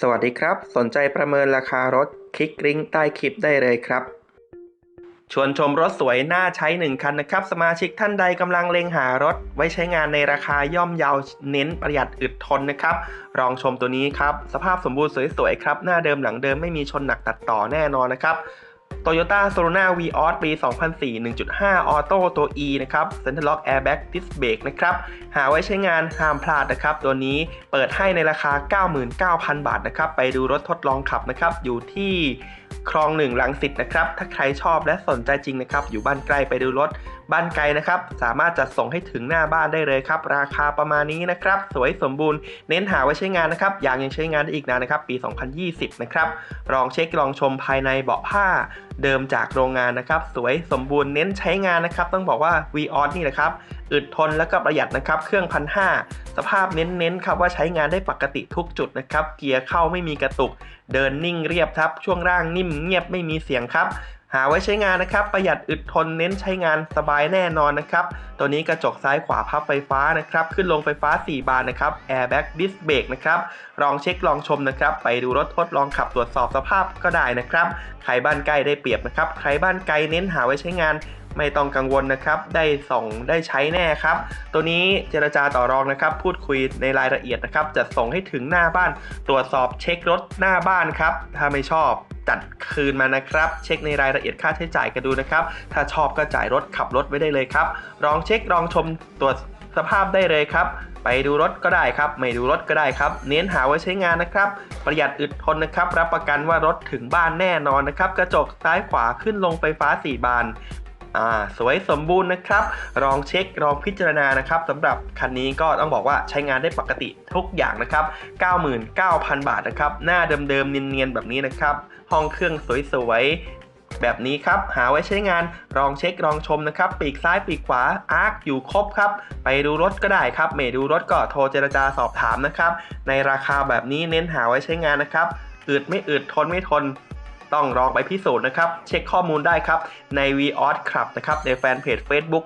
สวัสดีครับ สนใจประเมินราคารถคลิกลิงก์ใต้คลิปได้เลยครับ ชวนชมรถสวยน่าใช้1คันนะครับ สมาชิกท่านใดกำลังเล็งหารถ ไว้ใช้งานในราคาย่อมเยาวเน้นประหยัดอึดทนนะครับ ลองชมตัวนี้ครับ สภาพสมบูรณ์สวยๆครับ หน้าเดิมหลังเดิมไม่มีชนหนักตัดต่อแน่นอนนะครับ Toyota s o l o n a Vios ปี 2004 1.5ออโต้ตัว E นะครับ Center Lock Airbag Disc Brake นะครับ หาไว้ใช้งานห้ามพลาดนะครับ ตัวนี้เปิดให้ในราคา 99,000 บาทนะครับ ไปดูรถทดลองขับนะครับ อยู่ที่คลองหนึ่งลังสิตนะครับ ถ้าใครชอบและสนใจจริงนะครับ อยู่บ้านใกล้ไปดูรถบ้านไกลนะครับ สามารถจัดส่งให้ถึงหน้าบ้านได้เลยครับ ราคาประมาณนี้นะครับ สวยสมบูรณ์เน้นหาไว้ใช้งานนะครับยางยังใช้งานได้อีกนานนะครับ ปี 2020 นะครับลองเช็คลองชมภายในเบาะผ้าเดิมจากโรงงานนะครับ สวยสมบูรณ์เน้นใช้งานนะครับ ต้องบอกว่า v ีออสนี่นะครับอึดทนแล้วก็ประหยัดนะครับ เครื่องพันห้าสภาพเน้นๆครับว่าใช้งานได้ปกติทุกจุดนะครับ เกียร์เข้าไม่มีกระตุก เดินนิ่งเรียบครับ ช่วงล่างนิ่มเงียบไม่มีเสียงครับ หาไว้ใช้งานนะครับ ประหยัดอึดทนเน้นใช้งานสบายแน่นอนนะครับ ตัวนี้กระจกซ้ายขวาพับไฟฟ้านะครับ ขึ้นลงไฟฟ้า 4 บานนะครับแอร์แบ็กดิสเบรกนะครับลองเช็คลองชมนะครับ ไปดูรถทดลองขับตรวจสอบสภาพก็ได้นะครับ ใครบ้านใกล้ได้เปรียบนะครับ ใครบ้านไกลเน้นหาไว้ใช้งาน ไม่ต้องกังวลนะครับ ได้ส่งได้ใช้แน่ครับ ตัวนี้เจรจาต่อรองนะครับ พูดคุยในรายละเอียดนะครับ จะส่งให้ถึงหน้าบ้าน ตรวจสอบเช็ครถหน้าบ้านครับ ถ้าไม่ชอบจัดคืนมานะครับ เช็คในรายละเอียดค่าใช้จ่ายกันดูนะครับ ถ้าชอบก็จ่ายรถขับรถไว้ได้เลยครับลองเช็คลองชมตรวจสภาพได้เลยครับ ไปดูรถก็ได้ครับ ไม่ดูรถก็ได้ครับ เน้นหาไว้ใช้งานนะครับ ประหยัดอึดทนนะครับ รับประกันว่ารถถึงบ้านแน่นอนนะครับ กระจกซ้ายขวาขึ้นลงไฟฟ้า 4 บาน อ่าสวยสมบูรณ์นะครับ ลองเช็คลองพิจารณานะครับสำหรับคันนี้ก็ต้องบอกว่าใช้งานได้ปกติทุกอย่างนะครับ 99,000 บาทนะครับ หน้าเดิมๆเนียนๆแบบนี้นะครับ ห้องเครื่องสวยๆแบบนี้ครับ หาไว้ใช้งานลองเช็คลองชมนะครับ ปีกซ้ายปีกขวาอาร์คอยู่ครบครับ ไปดูรถก็ได้ครับไม่ดูรถก็โทรเจรจาสอบถามนะครับ ในราคาแบบนี้เน้นหาไว้ใช้งานนะครับ อึดไม่อึดทนไม่ทน ต้องลองไปพิสูจน์นะครับ เช็คข้อมูลได้ครับใน v ีออสครับนะครับในแฟนเพจ Facebook